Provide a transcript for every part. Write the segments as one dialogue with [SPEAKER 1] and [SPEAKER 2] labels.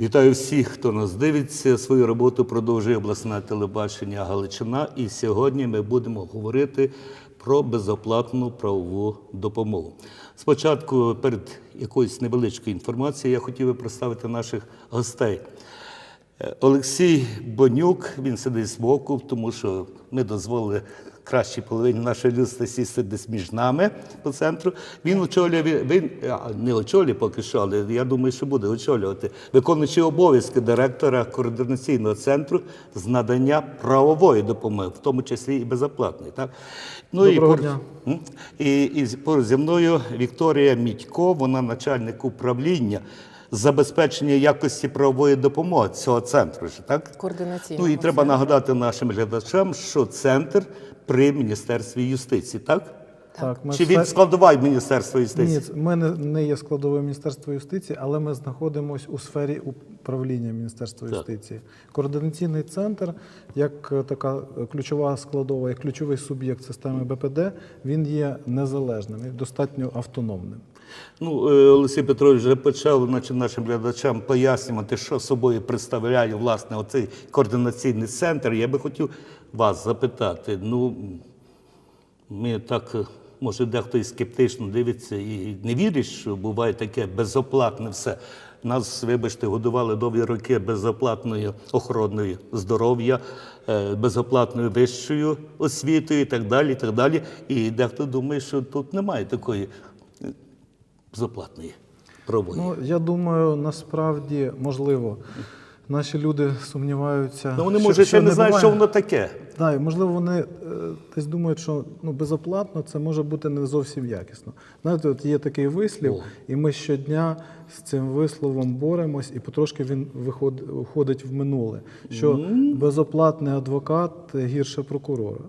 [SPEAKER 1] Вітаю всіх, хто нас дивиться. Свою роботу продовжує обласне телебачення Галичина. І сьогодні ми будемо говорити про безоплатну правову допомогу. Спочатку, перед якоюсь невеличкою інформацією, я хотів би представити наших гостей. Е, Олексій Бонюк, він сидить збоку, тому що ми дозволили кращій половині нашої людства сісти десь між нами по центру. Він очолює, він- не очолює поки що, але я думаю, що буде очолювати, виконуючи обов'язки директора координаційного центру з надання правової допомоги, в тому числі і безоплатної. Так? Ну,
[SPEAKER 2] Доброго
[SPEAKER 1] і,
[SPEAKER 2] дня.
[SPEAKER 1] І, і поруч зі мною Вікторія Мідько, вона начальник управління забезпечення якості правової допомоги цього центру. Так?
[SPEAKER 3] Координаційного
[SPEAKER 1] Ну і треба
[SPEAKER 3] центру.
[SPEAKER 1] нагадати нашим глядачам, що центр при Міністерстві юстиції, так?
[SPEAKER 2] Так, ми
[SPEAKER 1] Чи
[SPEAKER 2] все-
[SPEAKER 1] він складова Міністерства юстиції?
[SPEAKER 2] Ні, ми не, не є складовою Міністерства юстиції, але ми знаходимося у сфері управління Міністерства
[SPEAKER 1] Так.
[SPEAKER 2] юстиції. Координаційний центр, як е, така ключова складова, як ключовий суб'єкт системи БПД, він є незалежним і достатньо автономним.
[SPEAKER 1] Ну, е, Олексій Петрович вже почав значить, нашим глядачам пояснювати, що собою представляє власне оцей координаційний центр. Я би хотів вас запитати. Ну, ми так, може, дехто і скептично дивиться і не вірить, що буває таке безоплатне все. Нас, вибачте, годували довгі роки безоплатною охороною здоров'я, е, безоплатною вищою освітою і так далі. І так далі. І дехто думає, що тут немає такої безоплатної правової.
[SPEAKER 2] Ну, я думаю, насправді можливо. Наші люди сумніваються.
[SPEAKER 1] Ну, вони,
[SPEAKER 2] що-
[SPEAKER 1] може, ще не знають,
[SPEAKER 2] буває.
[SPEAKER 1] що воно таке.
[SPEAKER 2] Так, і, можливо, вони е, десь думають, що ну, безоплатно це може бути не зовсім якісно. Знаєте, от є такий вислів,
[SPEAKER 1] О.
[SPEAKER 2] і ми щодня з цим висловом боремось, і потрошки він виход, уходить в минуле. Що безоплатний адвокат гірше прокурора.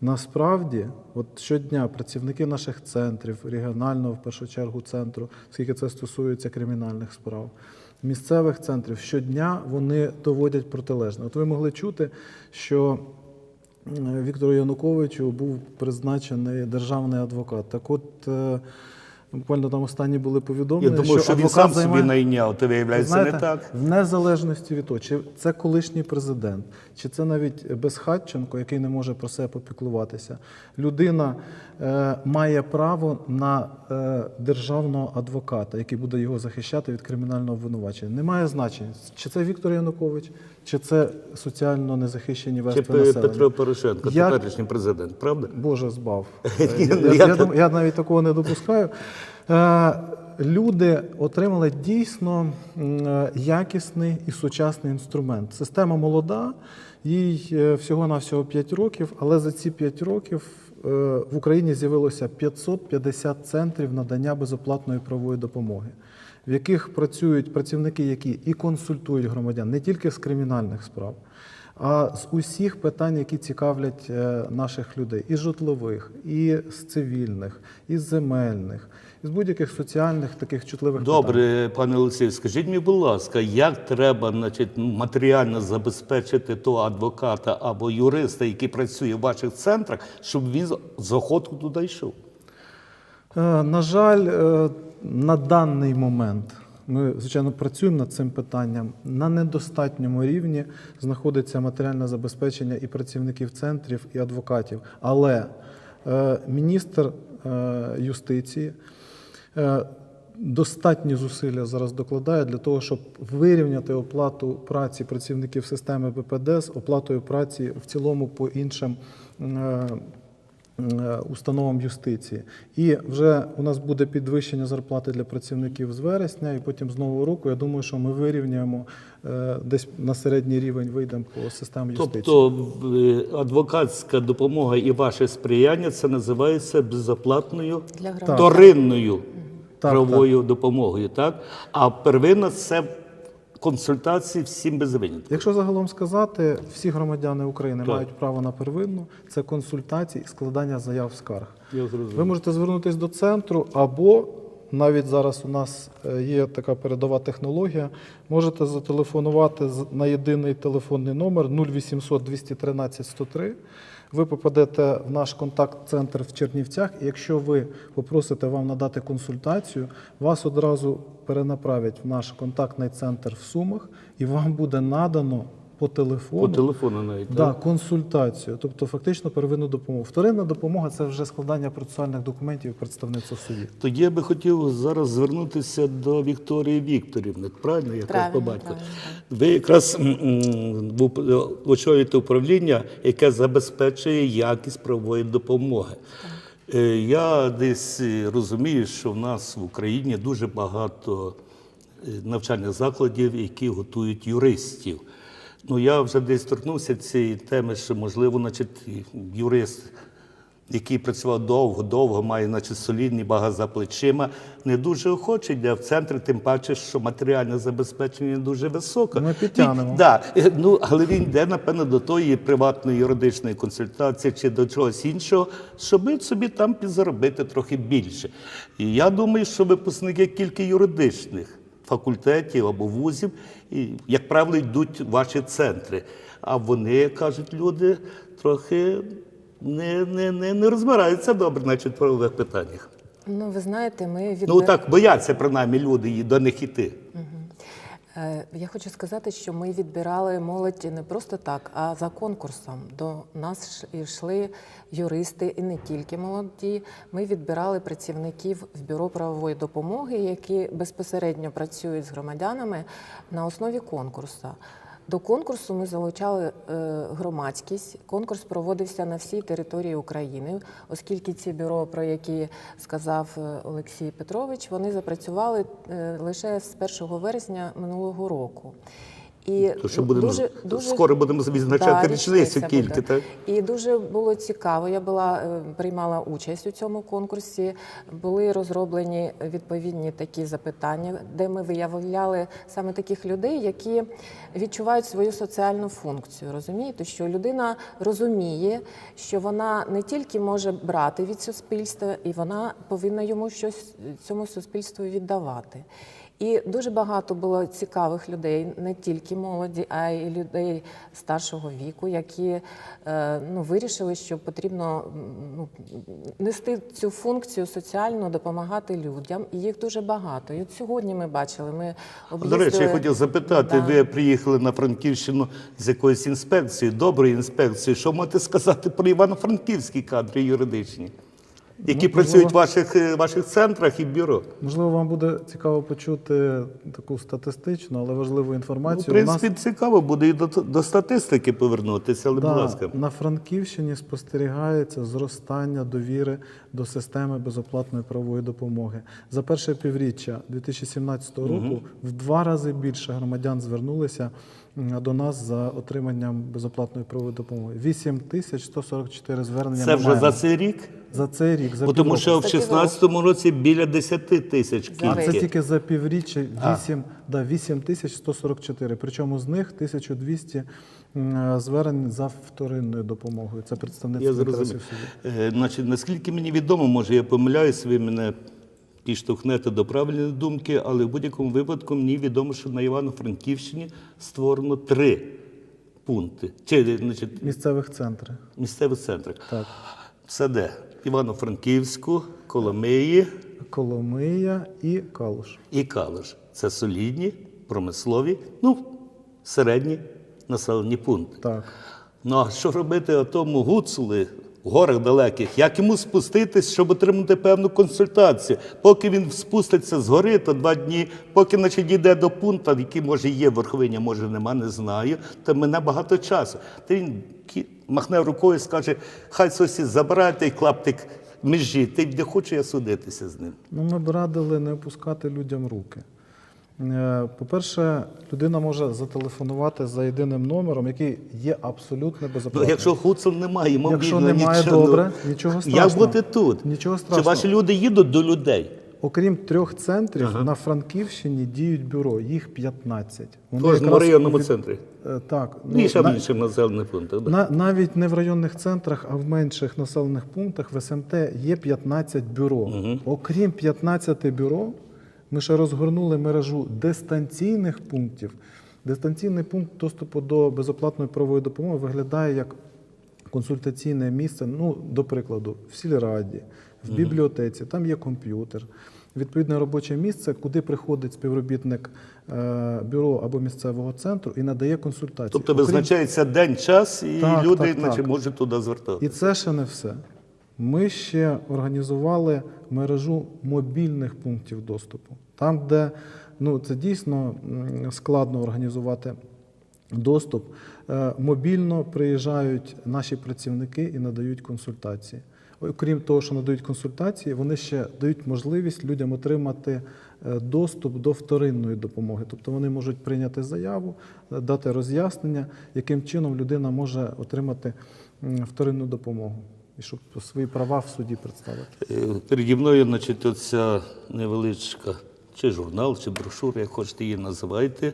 [SPEAKER 2] Насправді, от щодня працівники наших центрів, регіонального в першу чергу центру, оскільки це стосується кримінальних справ, місцевих центрів, щодня вони доводять протилежне. От ви могли чути, що Віктору Януковичу був призначений державний адвокат. Так от, е, буквально там останні були
[SPEAKER 1] Я
[SPEAKER 2] повідомлення,
[SPEAKER 1] думаю, що, він
[SPEAKER 2] адвокат
[SPEAKER 1] сам собі найняв, то виявляється
[SPEAKER 2] Знаєте,
[SPEAKER 1] не так.
[SPEAKER 2] в незалежності від того, чи це колишній президент, чи це навіть безхатченко, який не може про себе попіклуватися. Людина е, має право на е, державного адвоката, який буде його захищати від кримінального обвинувачення. Немає значення, чи це Віктор Янукович, чи це соціально незахищені
[SPEAKER 1] Чи
[SPEAKER 2] верстви
[SPEAKER 1] Пе-
[SPEAKER 2] населення.
[SPEAKER 1] Петро Порошенко, теперішній президент, правда?
[SPEAKER 2] Боже збав. Я, я,
[SPEAKER 1] я
[SPEAKER 2] я, я навіть такого не допускаю. Е, Люди отримали дійсно е, якісний і сучасний інструмент. Система молода, їй е, всього-навсього 5 років, але за ці 5 років е, в Україні з'явилося 550 центрів надання безоплатної правової допомоги, в яких працюють працівники, які і консультують громадян не тільки з кримінальних справ, а з усіх питань, які цікавлять наших людей, і житлових, і з цивільних, і з земельних, і з будь-яких соціальних таких чутливих питань.
[SPEAKER 1] Добре, пане Олексій, скажіть мені, будь ласка, як треба значить, матеріально забезпечити того адвоката або юриста, який працює в ваших центрах, щоб він з охоту туди йшов?
[SPEAKER 2] Е, На жаль, е, на даний момент ми, звичайно, працюємо над цим питанням. На недостатньому рівні знаходиться матеріальне забезпечення і працівників центрів, і адвокатів. Але е, міністр е, юстиції достатні зусилля зараз докладає для того, щоб вирівняти оплату праці працівників системи ППД з оплатою праці в цілому по іншим. Е, установам юстиції. І вже у нас буде підвищення зарплати для працівників з вересня, і потім з нового року. Я думаю, що ми вирівняємо е, десь на середній рівень вийдемо по системі юстиції.
[SPEAKER 1] Тобто е, адвокатська допомога і ваше сприяння це називається безоплатною вторинною правовою допомогою, так? А первинна це консультації всім без винятку.
[SPEAKER 2] Якщо загалом сказати, всі громадяни України
[SPEAKER 1] Так.
[SPEAKER 2] мають право на первинну, це консультації і складання заяв скарг.
[SPEAKER 1] Я зрозумів.
[SPEAKER 2] Ви можете звернутися до центру або навіть зараз у нас е, є така передова технологія. Можете зателефонувати на єдиний телефонний номер 0800 213 103. Ви попадете в наш контакт-центр в Чернівцях, і якщо ви попросите вам надати консультацію, вас одразу перенаправлять в наш контактний центр в Сумах, і вам буде надано по телефону
[SPEAKER 1] По телефону навіть.
[SPEAKER 2] Да,
[SPEAKER 1] так?
[SPEAKER 2] консультацію, тобто фактично первинну допомогу. Вторинна допомога це вже складання процесуальних документів в суді.
[SPEAKER 1] Тоді я би хотів зараз звернутися до Вікторії Вікторівни. Правильно,
[SPEAKER 3] Правильно,
[SPEAKER 1] по батьку? Ви якраз в очолюєте управління, яке забезпечує якість правової допомоги. Е, Я десь е, розумію, що в нас в Україні дуже багато е, навчальних закладів, які готують юристів. Ну, я вже десь торкнувся цієї теми, що можливо, значить, юрист який працював довго, довго, має значить, солідні багато за плечима, не дуже охоче йде в центр, тим паче, що матеріальне забезпечення не дуже високе.
[SPEAKER 2] Ми підтягнемо.
[SPEAKER 1] Він- Да, е, ну, але він йде, напевно, до тої приватної юридичної консультації чи до чогось іншого, щоб собі там підзаробити трохи більше. І я думаю, що випускники тільки юридичних факультетів або вузів, і, як правило, йдуть ваші центри. А вони, кажуть люди, трохи не, не, не, не розбираються добре значить, в правових питаннях.
[SPEAKER 3] Ну, ви знаєте, ми від
[SPEAKER 1] Ну так бояться принаймні люди до них іти.
[SPEAKER 3] Е, Я хочу сказати, що ми відбирали молодь не просто так, а за конкурсом. До нас йшли юристи і не тільки молоді. Ми відбирали працівників в бюро правової допомоги, які безпосередньо працюють з громадянами на основі конкурсу. До конкурсу ми залучали е, громадськість. Конкурс проводився на всій території України, оскільки ці бюро, про які сказав е, Олексій Петрович, вони запрацювали е, лише з 1 вересня минулого року. І
[SPEAKER 1] То що будемо
[SPEAKER 3] дуже, дуже
[SPEAKER 1] скоро будемо відзначати
[SPEAKER 3] Да,
[SPEAKER 1] річницю тільки, так?
[SPEAKER 3] І дуже було цікаво. Я була е, приймала участь у цьому конкурсі. Були розроблені відповідні такі запитання, де ми виявляли саме таких людей, які відчувають свою соціальну функцію. Розумієте, що людина розуміє, що вона не тільки може брати від суспільства, і вона повинна йому щось цьому суспільству віддавати. І дуже багато було цікавих людей, не тільки молоді, а й людей старшого віку, які е, ну, вирішили, що потрібно ну, нести цю функцію соціально, допомагати людям. І їх дуже багато. І от сьогодні ми бачили, ми
[SPEAKER 1] До речі, я хотів запитати,
[SPEAKER 3] Да.
[SPEAKER 1] ви приїхали на Франківщину з якоюсь інспекцією, доброю інспекцією. Що можете сказати про івано-франківські кадри юридичні, які
[SPEAKER 2] Ну,
[SPEAKER 1] працюють в ваших, е, ваших центрах і бюро?
[SPEAKER 2] Можливо, вам буде цікаво почути таку статистичну, але важливу
[SPEAKER 1] Ну,
[SPEAKER 2] інформацію.
[SPEAKER 1] в
[SPEAKER 2] У нас-
[SPEAKER 1] цікаво буде і до, до статистики повернутися, але,
[SPEAKER 2] Да,
[SPEAKER 1] будь ласка.
[SPEAKER 2] на Франківщині спостерігається зростання довіри до системи безоплатної правової допомоги. За перше півріччя 2017 року в два рази більше громадян звернулися до нас за отриманням безоплатної правової допомоги. 8 тисяч 144 звернення.
[SPEAKER 1] Це
[SPEAKER 2] ми
[SPEAKER 1] вже
[SPEAKER 2] маємо.
[SPEAKER 1] за цей рік?
[SPEAKER 2] за цей рік. За
[SPEAKER 1] Бо тому
[SPEAKER 2] півроку.
[SPEAKER 1] що в
[SPEAKER 3] За півроку.
[SPEAKER 1] 16-му році біля 10 тисяч
[SPEAKER 2] А це
[SPEAKER 1] кількість.
[SPEAKER 2] тільки за півріччя 8, да, 8 тисяч 144. Причому з них 1200 м, звернень за вторинною допомогою. Це
[SPEAKER 1] Я
[SPEAKER 2] представництво інтересів
[SPEAKER 1] зрозумів.
[SPEAKER 2] суду.
[SPEAKER 1] Е, Значить, наскільки мені відомо, може я помиляюсь, ви мене підштовхнете до правильної думки, але в будь-якому випадку мені відомо, що на Івано-Франківщині створено три пункти. Чи значить,
[SPEAKER 2] Місцевих центрів.
[SPEAKER 1] місцеві центри.
[SPEAKER 2] Так.
[SPEAKER 1] Це де? Івано-Франківську, Коломиї
[SPEAKER 2] Коломия і Калуш.
[SPEAKER 1] і Калуш. Це солідні, промислові, ну, середні населені пункти.
[SPEAKER 2] Так.
[SPEAKER 1] Ну а що робити тому гуцули в горах далеких? Як йому спуститись, щоб отримати певну консультацію? Поки він спуститься з гори, то два дні, поки наче дійде до пункту, який може є в верховині, може нема, не знаю, то мене багато часу. Та він махне рукою і скаже, хай сусід забирайте і клаптик межі. Ти не хочу я судитися з ним.
[SPEAKER 2] Ну, ми б радили не опускати людям руки. Е, По-перше, людина може зателефонувати за єдиним номером, який є абсолютно
[SPEAKER 1] Ну,
[SPEAKER 2] безоплатним.
[SPEAKER 1] якщо гуцул немає, мобільного,
[SPEAKER 2] Якщо немає,
[SPEAKER 1] нічого, ну,
[SPEAKER 2] добре, нічого
[SPEAKER 1] Як
[SPEAKER 2] страшного.
[SPEAKER 1] бути тут?
[SPEAKER 2] Нічого
[SPEAKER 1] Чи ваші люди їдуть до людей?
[SPEAKER 2] Окрім трьох центрів,
[SPEAKER 1] Ага.
[SPEAKER 2] на Франківщині діють бюро, їх 15.
[SPEAKER 1] В кожному
[SPEAKER 2] якраз
[SPEAKER 1] районному
[SPEAKER 2] від-
[SPEAKER 1] центрі.
[SPEAKER 2] Е, Так.
[SPEAKER 1] Ну, і ще в інших населених пунктах. да.
[SPEAKER 2] На, навіть не в районних центрах, а в менших населених пунктах в СМТ є 15 бюро. Окрім 15 бюро, ми ще розгорнули мережу дистанційних пунктів. Дистанційний пункт доступу до безоплатної правової допомоги виглядає як консультаційне місце, ну, до прикладу, в сільраді, в бібліотеці, там є комп'ютер. Відповідне робоче місце, куди приходить співробітник е, бюро або місцевого центру і надає консультації.
[SPEAKER 1] Тобто визначається день, час, і
[SPEAKER 2] Так,
[SPEAKER 1] люди
[SPEAKER 2] так, так.
[SPEAKER 1] можуть туди звертатися.
[SPEAKER 2] І це ще не все. Ми ще організували мережу мобільних пунктів доступу. Там, де ну, це дійсно складно організувати доступ, е, мобільно приїжджають наші працівники і надають консультації. Окрім того, що надають консультації, вони ще дають можливість людям отримати е, доступ до вторинної допомоги. Тобто вони можуть прийняти заяву, е, дати роз'яснення, яким чином людина може отримати вторинну допомогу і щоб свої права в суді представити.
[SPEAKER 1] Е, Переді мною, значить, оця невеличка чи журнал, чи брошура, як хочете її називайте.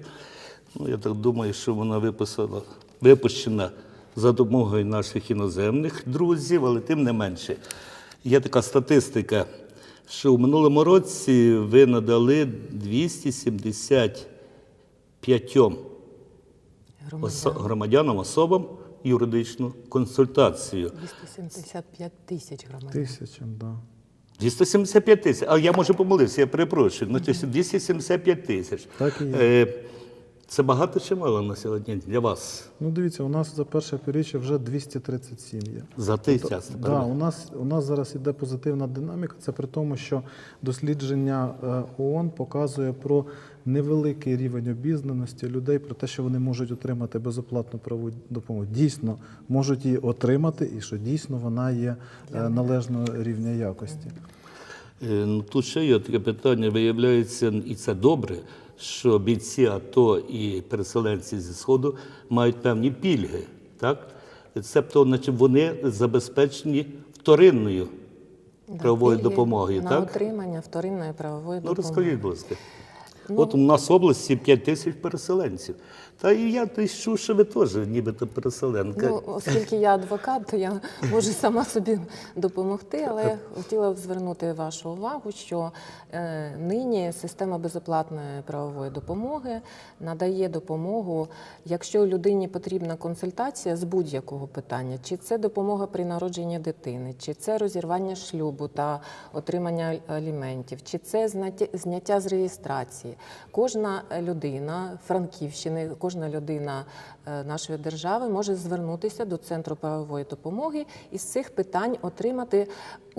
[SPEAKER 1] Ну, я так думаю, що вона виписана, випущена за допомогою наших іноземних друзів, але тим не менше. Є така статистика, що в минулому році ви надали 275 осо- громадянам, особам юридичну консультацію.
[SPEAKER 3] 275 тисяч громадян.
[SPEAKER 2] Тисячам, да.
[SPEAKER 1] 275 тисяч. А я може помилився, я перепрошую. Ну, 275 тисяч.
[SPEAKER 2] Так і є.
[SPEAKER 1] Е, Це багато чи мало на сьогодні для вас
[SPEAKER 2] Ну, дивіться, у нас за перше півріччя вже 237 є.
[SPEAKER 1] за той час? тепер?
[SPEAKER 2] Да, у нас у нас зараз іде позитивна динаміка. Це при тому, що дослідження е, ООН показує про невеликий рівень обізнаності людей про те, що вони можуть отримати безоплатну правову допомогу. Дійсно можуть її отримати, і що дійсно вона є е, належного рівня якості.
[SPEAKER 1] Е, Ну, тут ще є таке питання. Виявляється, і це добре, що бійці АТО і переселенці зі Сходу мають певні пільги. Так? Цебто, значить, вони забезпечені вторинною правовою
[SPEAKER 3] Пільги
[SPEAKER 1] допомогою.
[SPEAKER 3] на
[SPEAKER 1] так?
[SPEAKER 3] отримання вторинної правової
[SPEAKER 1] Ну,
[SPEAKER 3] допомоги.
[SPEAKER 1] розкажіть, будь ласка. От у нас в області 5 тисяч переселенців. Та і я то чув, що ви теж нібито переселенка.
[SPEAKER 3] Ну, оскільки я адвокат, то я можу сама собі допомогти, але хотіла б звернути вашу увагу, що е, нині система безоплатної правової допомоги надає допомогу, якщо людині потрібна консультація з будь-якого питання, чи це допомога при народженні дитини, чи це розірвання шлюбу та отримання аліментів, чи це зняття з реєстрації. Кожна людина Франківщини, кожна людина е, нашої держави може звернутися до центру правової допомоги і з цих питань отримати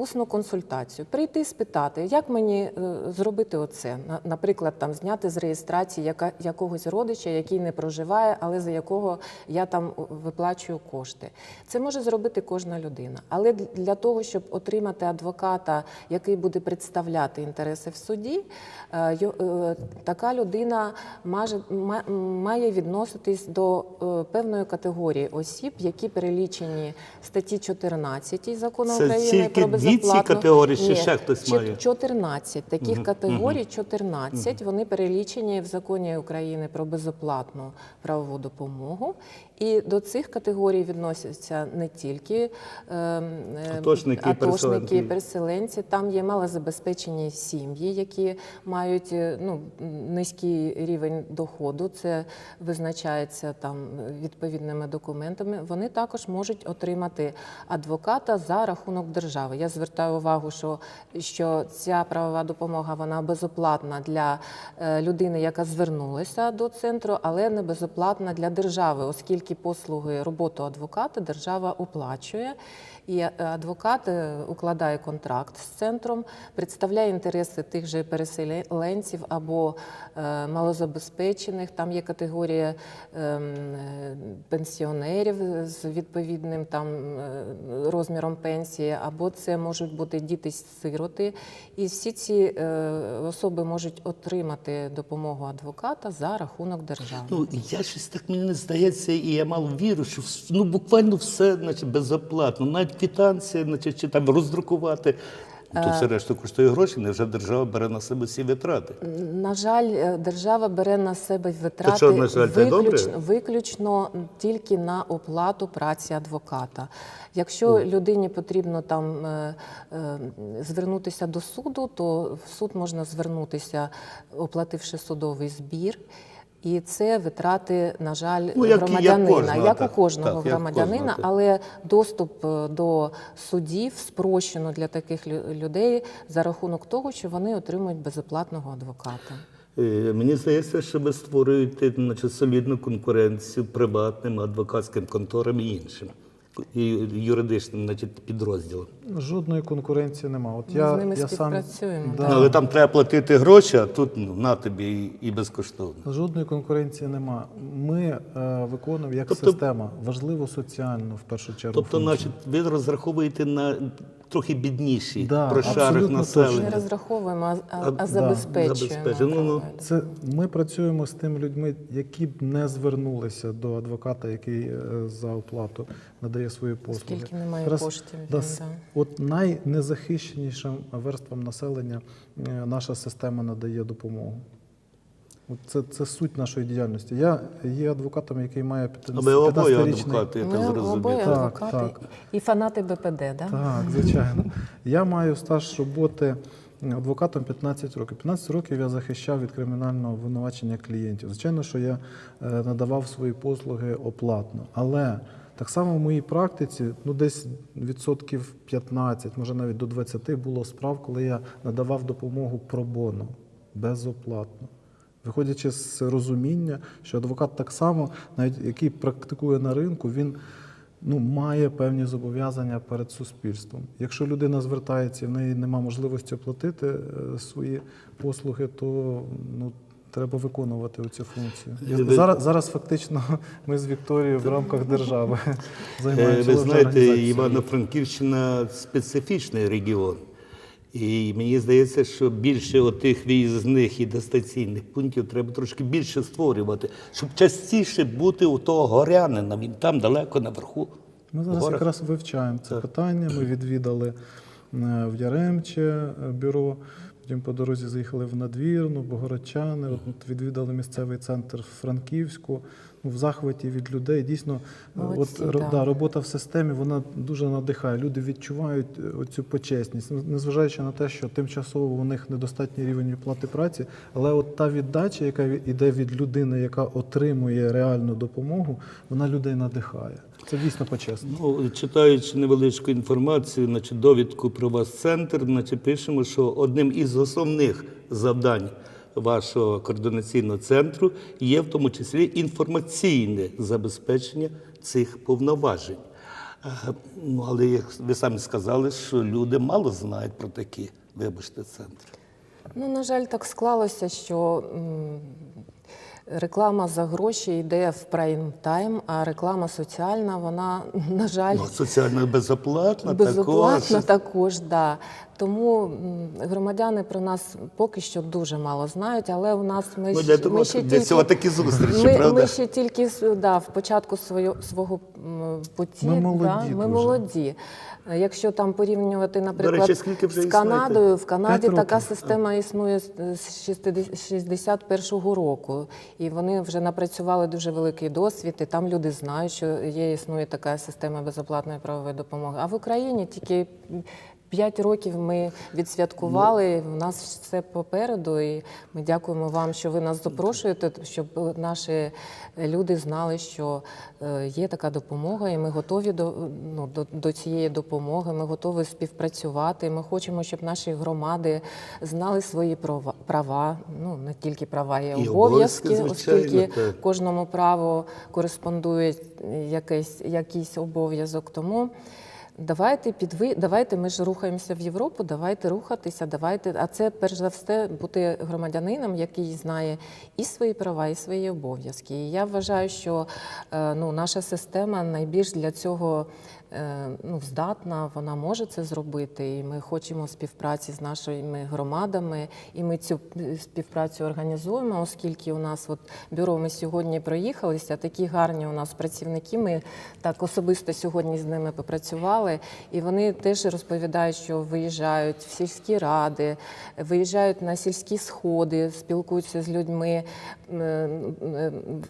[SPEAKER 3] усну консультацію. Прийти спитати, як мені е, зробити оце, наприклад, там зняти з реєстрації яка, якогось родича, який не проживає, але за якого я там виплачую кошти. Це може зробити кожна людина. Але для того, щоб отримати адвоката, який буде представляти інтереси в суді, е, е, така людина має відноситись до певної категорії осіб, які перелічені в статті 14 закону України про
[SPEAKER 1] дві ці категорії, ще
[SPEAKER 3] Ні,
[SPEAKER 1] ще хтось має?
[SPEAKER 3] 14. Таких категорій 14. Вони перелічені в законі України про безоплатну правову допомогу. І до цих категорій відносяться не тільки е,
[SPEAKER 1] Атошники,
[SPEAKER 3] атошники
[SPEAKER 1] переселенці.
[SPEAKER 3] переселенці. Там є малозабезпечені сім'ї, які мають е, ну, низький рівень доходу. Це визначається там відповідними документами. Вони також можуть отримати адвоката за рахунок держави. Я звертаю увагу, що, що ця правова допомога вона безоплатна для е, людини, яка звернулася до центру, але не безоплатна для держави, оскільки послуги роботу адвоката держава оплачує. І е, адвокат е, укладає контракт з центром, представляє інтереси тих же переселенців або е, малозабезпечених. Там є категорія ем, пенсіонерів з відповідним там розміром пенсії, або це можуть бути діти-сироти. І всі ці особи можуть отримати допомогу адвоката за рахунок держави.
[SPEAKER 1] Ну, я щось так мені не здається, і я мало вірю, що ну, буквально все значить, безоплатно. Навіть квитанції, значить, чи там роздрукувати. То все решта коштує гроші, невже держава бере на себе всі витрати?
[SPEAKER 3] На жаль, е, держава бере на себе витрати
[SPEAKER 1] що, на жаль,
[SPEAKER 3] виключно, виключно тільки на оплату праці адвоката. Якщо людині потрібно там е, е, звернутися до суду, то в суд можна звернутися, оплативши судовий збір. І це витрати, на жаль,
[SPEAKER 1] Ну, як громадянина, як кожного,
[SPEAKER 3] як
[SPEAKER 1] так,
[SPEAKER 3] у кожного
[SPEAKER 1] так, як
[SPEAKER 3] громадянина,
[SPEAKER 1] кожного,
[SPEAKER 3] але доступ е, до судів спрощено для таких лю- людей за рахунок того, що вони отримують безоплатного адвоката.
[SPEAKER 1] Е, Мені здається, що ви створюєте значить, солідну конкуренцію приватним адвокатським конторам і іншим юридичним значить, підрозділам.
[SPEAKER 2] Жодної конкуренції нема. От
[SPEAKER 3] Ми
[SPEAKER 2] я,
[SPEAKER 3] з ними
[SPEAKER 2] я сам Да.
[SPEAKER 1] Ну, Але там треба платити гроші, а тут ну, на тобі і, і безкоштовно.
[SPEAKER 2] Жодної конкуренції нема. Ми е, виконуємо як
[SPEAKER 1] Тобто-
[SPEAKER 2] система важливо соціальну в першу чергу.
[SPEAKER 1] Тобто,
[SPEAKER 2] функцію.
[SPEAKER 1] значить, ви розраховуєте на трохи бідніші
[SPEAKER 2] Да,
[SPEAKER 1] прошарок
[SPEAKER 2] абсолютно
[SPEAKER 1] населення.
[SPEAKER 3] Не розраховуємо, а, а,
[SPEAKER 1] А,
[SPEAKER 3] забезпечуємо.
[SPEAKER 1] забезпечуємо. Ну, ну.
[SPEAKER 2] Це ми працюємо з тими людьми, які б не звернулися до адвоката, який е, за оплату надає свої послуги.
[SPEAKER 3] Оскільки немає
[SPEAKER 2] Якраз,
[SPEAKER 3] коштів,
[SPEAKER 2] да,
[SPEAKER 3] він, да.
[SPEAKER 2] От найнезахищенішим верствам населення е, наша система надає допомогу. Це, це суть нашої діяльності. Я є адвокатом, який має
[SPEAKER 1] А ви обоє
[SPEAKER 2] 15-річний
[SPEAKER 1] адвокати, я так
[SPEAKER 3] Ми
[SPEAKER 1] зрозумів.
[SPEAKER 2] Так,
[SPEAKER 3] адвокати
[SPEAKER 2] так.
[SPEAKER 3] і фанати БПД, да?
[SPEAKER 2] Так, звичайно. Я маю стаж роботи адвокатом 15 років. 15 років я захищав від кримінального обвинувачення клієнтів. Звичайно, що я е, надавав свої послуги оплатно. Але так само в моїй практиці, ну десь відсотків 15, може навіть до 20 було справ, коли я надавав допомогу пробоно, безоплатно. Виходячи з розуміння, що адвокат так само, навіть який практикує на ринку, він ну, має певні зобов'язання перед суспільством. Якщо людина звертається і в неї немає можливості оплатити е, свої послуги, то ну, треба виконувати цю функцію.
[SPEAKER 1] Ви-
[SPEAKER 2] зараз, зараз фактично ми з Вікторією в рамках держави
[SPEAKER 1] Е,
[SPEAKER 2] займаємося.
[SPEAKER 1] Ви знаєте. Івано-Франківщина специфічний регіон. І мені здається, що більше отих виїзних і дистанційних пунктів треба трошки більше створювати, щоб частіше бути у того горянина. Він там далеко наверху.
[SPEAKER 2] Ми зараз
[SPEAKER 1] горах.
[SPEAKER 2] якраз вивчаємо це питання. Ми відвідали е, в Яремче е, бюро, потім по дорозі заїхали в Надвірну, Богородчани, от відвідали місцевий центр в Франківську. В захваті від людей. Дійсно, е,
[SPEAKER 3] Молодці,
[SPEAKER 2] от,
[SPEAKER 3] да.
[SPEAKER 2] да, робота в системі вона дуже надихає. Люди відчувають е, оцю почесність, незважаючи на те, що тимчасово у них недостатній рівень оплати праці, але от та віддача, яка іде від людини, яка отримує реальну допомогу, вона людей надихає. Це дійсно почесно.
[SPEAKER 1] Ну, читаючи невеличку інформацію, значить, довідку про вас центр, значить, пишемо, що одним із основних завдань вашого координаційного центру є в тому числі інформаційне забезпечення цих повноважень. Е, Ну, але як ви самі сказали, що люди мало знають про такі, вибачте, центри.
[SPEAKER 3] Ну, на жаль, так склалося, що реклама за гроші йде в прайм-тайм, а реклама соціальна, вона, на жаль,
[SPEAKER 1] Ну, соціально безоплатна,
[SPEAKER 3] безоплатна
[SPEAKER 1] також.
[SPEAKER 3] також, да. Тому громадяни про нас поки що дуже мало знають, але у нас ми,
[SPEAKER 1] Ну, для, того,
[SPEAKER 3] ми ще
[SPEAKER 1] для
[SPEAKER 3] тільки...
[SPEAKER 1] цього такі зустрічі,
[SPEAKER 3] Ми,
[SPEAKER 1] правда?
[SPEAKER 3] ми ще тільки да, в початку свого, свого м, путі.
[SPEAKER 2] Ми молоді
[SPEAKER 3] да, ми
[SPEAKER 2] дуже.
[SPEAKER 3] молоді. Якщо там порівнювати, наприклад,
[SPEAKER 1] речі, скільки вже
[SPEAKER 3] з
[SPEAKER 1] існуєте?
[SPEAKER 3] Канадою, в Канаді така система існує з з 61-го року. І вони вже напрацювали дуже великий досвід, і там люди знають, що є існує така система безоплатної правової допомоги. А в Україні тільки. П'ять років ми відсвяткували. У нас все попереду, і ми дякуємо вам, що ви нас запрошуєте, щоб наші люди знали, що е, є така допомога, і ми готові до, ну, до, до цієї допомоги. Ми готові співпрацювати. Ми хочемо, щоб наші громади знали свої права, права. Ну не тільки права, є обов'язки,
[SPEAKER 1] обов'язки,
[SPEAKER 3] оскільки
[SPEAKER 1] так.
[SPEAKER 3] кожному праву кореспондує якийсь, якийсь обов'язок. Тому давайте підви, давайте ми ж рухаємося в Європу, давайте рухатися, давайте. А це перш за все бути громадянином, який знає і свої права, і свої обов'язки. І я вважаю, що е, ну, наша система найбільш для цього ну, здатна, вона може це зробити. І ми хочемо співпраці з нашими громадами, і ми цю е, співпрацю організуємо, оскільки у нас от бюро ми сьогодні проїхалися. Такі гарні у нас працівники. Ми так особисто сьогодні з ними попрацювали, і вони теж розповідають, що виїжджають в сільські ради, виїжджають на сільські сходи, спілкуються з людьми, е,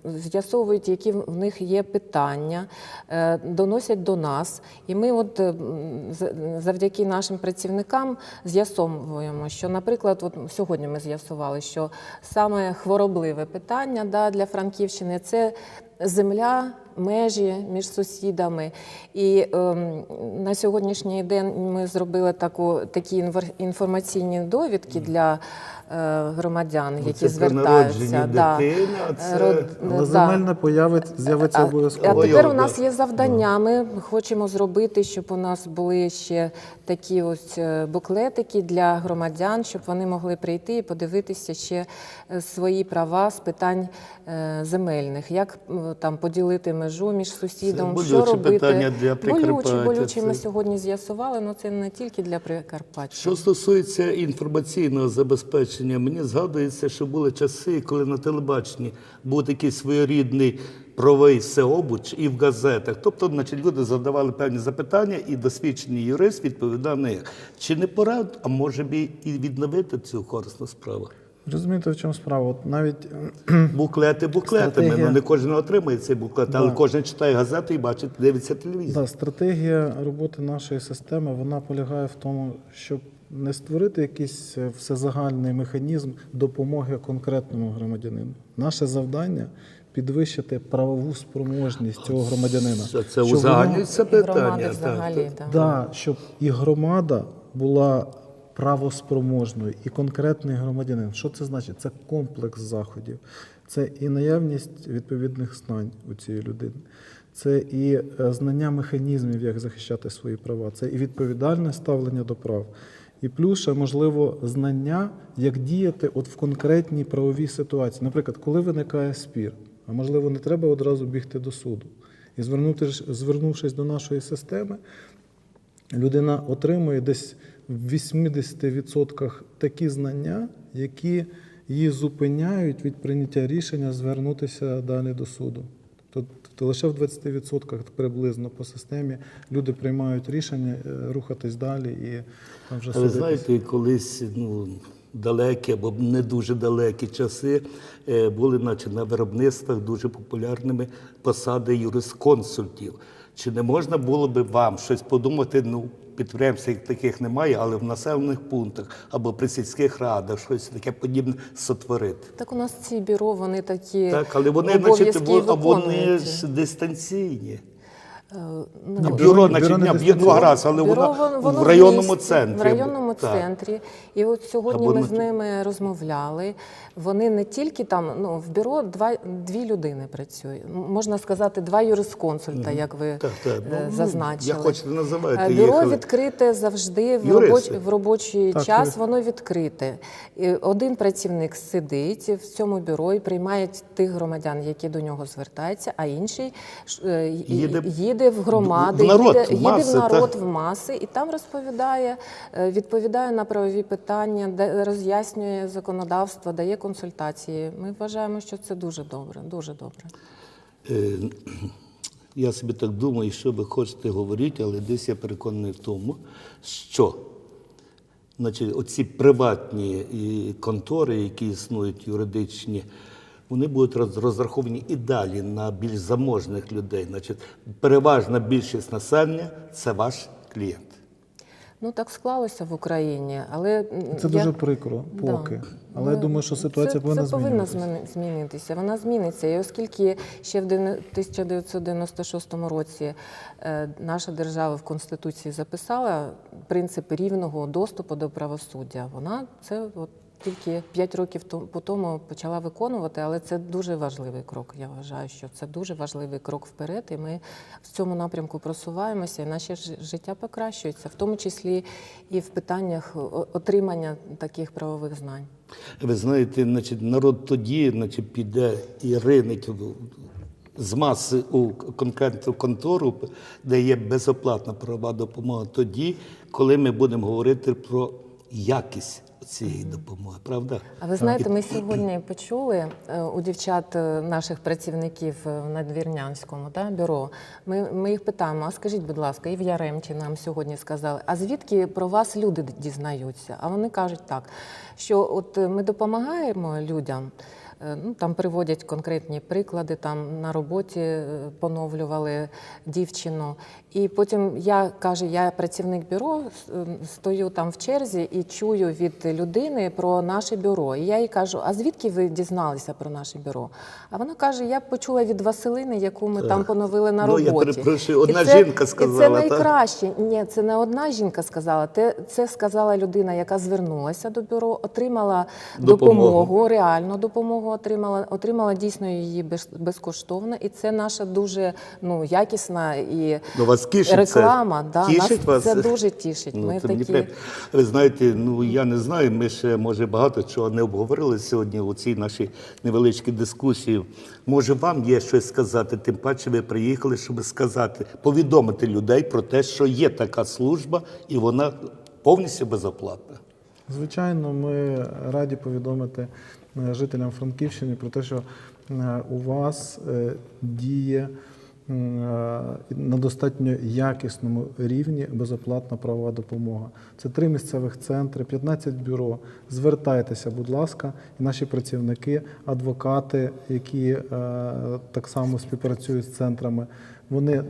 [SPEAKER 3] з'ясовують, які в них є питання, е, доносять до нас. І ми, от е, м, з- завдяки нашим працівникам, з'ясовуємо, що, наприклад, от сьогодні ми з'ясували, що саме хворобливе питання да, для Франківщини це земля, межі між сусідами. І ем, на сьогоднішній день ми зробили таку, такі інформаційні довідки для громадян, які
[SPEAKER 1] Це
[SPEAKER 3] звертаються. Да.
[SPEAKER 1] дитини, це-
[SPEAKER 3] Род-
[SPEAKER 2] Але
[SPEAKER 3] да.
[SPEAKER 2] земельне появить, з'явиться обов'язково.
[SPEAKER 3] А тепер у нас є завдання. Ми хочемо зробити, щоб у нас були ще такі ось е, буклетики для громадян, щоб вони могли прийти і подивитися ще е, свої права з питань е, земельних, як там поділити межу між сусідом,
[SPEAKER 1] Це
[SPEAKER 3] що робити.
[SPEAKER 1] питання для
[SPEAKER 3] болючі, болючі. Ми сьогодні з'ясували, але це не тільки для Прикарпаття.
[SPEAKER 1] Що стосується інформаційного забезпечення, мені згадується, що були часи, коли на телебаченні був такий своєрідний правовий всеобуч і в газетах. Тобто, значить, люди задавали певні запитання, і досвідчений юрист відповідав на них. Чи не пора, а може б і відновити цю корисну справу?
[SPEAKER 2] Розумієте, в чому справа? От навіть
[SPEAKER 1] Буклети буклетами.
[SPEAKER 2] Стратегія.
[SPEAKER 1] Ну не кожен отримує цей буклет, але кожен читає газети і бачить, дивиться телевізор.
[SPEAKER 2] Да, стратегія роботи нашої системи вона полягає в тому, щоб не створити якийсь е, всезагальний механізм допомоги конкретному громадянину. Наше завдання підвищити правову спроможність цього громадянина.
[SPEAKER 1] Це, це
[SPEAKER 2] Щоб
[SPEAKER 1] узагальнюється
[SPEAKER 3] І
[SPEAKER 1] питання. так,
[SPEAKER 3] взагалі.
[SPEAKER 1] так.
[SPEAKER 3] да.
[SPEAKER 2] Да, щоб і громада була правоспроможною, і конкретний громадянин. Що це значить? Це комплекс заходів, це і наявність відповідних знань у цієї людини, це і е, знання механізмів, як захищати свої права, це і відповідальне ставлення до прав. І плюс ще, можливо, знання, як діяти от в конкретній правовій ситуації. Наприклад, коли виникає спір, а можливо, не треба одразу бігти до суду. І звернувшись до нашої системи, людина отримує десь в 80% такі знання, які її зупиняють від прийняття рішення звернутися далі до суду. Тобто лише в 20% приблизно по системі люди приймають рішення е, рухатись далі і там вже
[SPEAKER 1] Але знаєте, колись ну, далекі або не дуже далекі часи е, були наче, на виробництвах дуже популярними посади юрисконсультів. Чи не можна було би вам щось подумати? Ну, підприємств таких немає, але в населених пунктах або при сільських радах щось таке подібне сотворити.
[SPEAKER 3] Так у нас ці бюро, вони такі
[SPEAKER 1] Так, але вони, значить, вони дистанційні.
[SPEAKER 3] Е,
[SPEAKER 1] А
[SPEAKER 3] ну,
[SPEAKER 1] бюро,
[SPEAKER 2] бюро
[SPEAKER 1] значить, б'є
[SPEAKER 2] дистанційне.
[SPEAKER 1] два рази, але
[SPEAKER 3] Бюро,
[SPEAKER 1] воно,
[SPEAKER 3] воно
[SPEAKER 1] в районному
[SPEAKER 3] місті,
[SPEAKER 1] центрі.
[SPEAKER 3] В районному
[SPEAKER 1] Так.
[SPEAKER 3] центрі. І от сьогодні
[SPEAKER 1] Або
[SPEAKER 3] ми
[SPEAKER 1] на
[SPEAKER 3] з ними розмовляли. Вони не тільки там, ну в бюро два дві людини працюють. Можна сказати, два юрисконсульта, як ви
[SPEAKER 1] Так, так.
[SPEAKER 3] е,
[SPEAKER 1] Ну, ну,
[SPEAKER 3] зазначили.
[SPEAKER 1] як хочете, називайте
[SPEAKER 3] Е,
[SPEAKER 1] їх,
[SPEAKER 3] Бюро
[SPEAKER 1] але-
[SPEAKER 3] відкрите завжди в, робоч, в робочий
[SPEAKER 2] Так,
[SPEAKER 3] час. Воно відкрите. І один працівник сидить в цьому бюро і приймає тих громадян, які до нього звертаються, а інший ш- е,
[SPEAKER 1] Їде
[SPEAKER 3] їде в громади,
[SPEAKER 1] в народ,
[SPEAKER 3] їде,
[SPEAKER 1] в
[SPEAKER 3] їде в народ
[SPEAKER 1] так.
[SPEAKER 3] в маси і там розповідає, е, відповідає на правові питання, де- роз'яснює законодавство, дає консультації. Ми вважаємо, що це дуже добре, дуже добре.
[SPEAKER 1] Е, Я собі так думаю, що ви хочете говорити, але десь я переконаний в тому, що значить, оці приватні контори, які існують юридичні, вони будуть розраховані і далі на більш заможних людей. Значить, переважна більшість населення це ваш клієнт.
[SPEAKER 3] Ну так склалося в Україні, але
[SPEAKER 2] Це
[SPEAKER 3] я-
[SPEAKER 2] дуже прикро,
[SPEAKER 3] Да.
[SPEAKER 2] поки. Але я
[SPEAKER 3] Ну,
[SPEAKER 2] думаю, що ситуація
[SPEAKER 3] це,
[SPEAKER 2] повинна
[SPEAKER 3] це повинна
[SPEAKER 2] змінитися.
[SPEAKER 3] зміни- змінитися. Вона зміниться. І оскільки ще в 1996 році е, наша держава в Конституції записала принцип рівного доступу до правосуддя, вона це от тільки 5 років тому почала виконувати, але це дуже важливий крок. Я вважаю, що це дуже важливий крок вперед, і ми в цьому напрямку просуваємося, і наше життя покращується, в тому числі і в питаннях отримання таких правових знань.
[SPEAKER 1] Ви знаєте, значить, народ тоді значить, піде і ринить з маси у конкретну контору, де є безоплатна правова допомога, тоді, коли ми будемо говорити про якість цієї допомоги, правда?
[SPEAKER 3] А ви знаєте, ми сьогодні почули е, у дівчат е, наших працівників е, в Надвірнянському да, бюро. Ми, ми їх питаємо: а скажіть, будь ласка, і в Яремчі нам сьогодні сказали, а звідки про вас люди дізнаються? А вони кажуть так, що от ми допомагаємо людям. Ну, там приводять конкретні приклади. Там на роботі поновлювали дівчину. І потім я каже, я працівник бюро, ем, стою там в черзі і чую від людини про наше бюро. І я їй кажу: а звідки ви дізналися про наше бюро? А вона каже: я почула від Василини, яку ми там поновили на
[SPEAKER 1] Ну, я перепрошую, одна
[SPEAKER 3] І це-
[SPEAKER 1] жінка
[SPEAKER 3] І це
[SPEAKER 1] сказала, так?
[SPEAKER 3] найкраще. Ні, це не одна жінка сказала. Те- Це сказала людина, яка звернулася до бюро, отримала
[SPEAKER 1] Допомогу.
[SPEAKER 3] допомогу, реальну допомогу отримала, отримала дійсно її без- безкоштовно. І це наша дуже ну, якісна і
[SPEAKER 1] Ну, вас тішить це?
[SPEAKER 3] реклама. Да,
[SPEAKER 1] Тішить
[SPEAKER 3] нас
[SPEAKER 1] вас?
[SPEAKER 3] це дуже тішить.
[SPEAKER 1] Ну,
[SPEAKER 3] Ми
[SPEAKER 1] це
[SPEAKER 3] такі...
[SPEAKER 1] приємно. Ви знаєте, ну я не знаю, ми ще може багато чого не обговорили сьогодні у цій нашій невеличкій дискусії. Може, вам є щось сказати, тим паче ви приїхали, щоб сказати, повідомити людей про те, що є така служба, і вона повністю безоплатна.
[SPEAKER 2] Звичайно, ми раді повідомити е, жителям Франківщини про те, що е, у вас е, діє е, на достатньо якісному рівні безоплатна правова допомога. Це три місцевих центри, 15 бюро. Звертайтеся, будь ласка, і наші працівники, адвокати, які е, так само співпрацюють з центрами, вони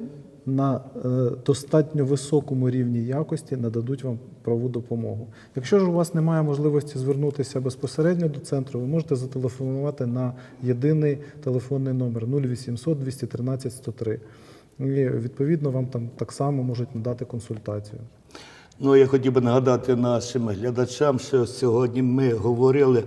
[SPEAKER 2] на е, достатньо високому рівні якості нададуть вам правову допомогу. Якщо ж у вас немає можливості звернутися безпосередньо до центру, ви можете зателефонувати на єдиний телефонний номер 0800 213 103. І відповідно вам там так само можуть надати консультацію.
[SPEAKER 1] Ну, я хотів би нагадати нашим глядачам, що сьогодні ми говорили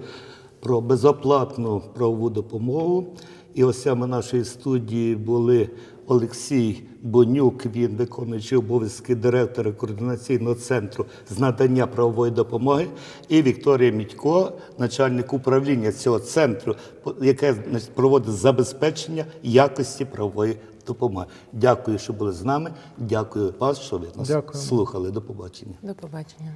[SPEAKER 1] про безоплатну правову допомогу. І ось саме нашій студії були Олексій Бонюк, він виконуючий обов'язки директора координаційного центру з надання правової допомоги, і Вікторія Мідько, начальник управління цього центру, яке проводить забезпечення якості правової допомоги. Дякую, що були з нами. Дякую вас, що ви нас
[SPEAKER 2] Дякую.
[SPEAKER 1] слухали. До побачення.
[SPEAKER 3] До побачення.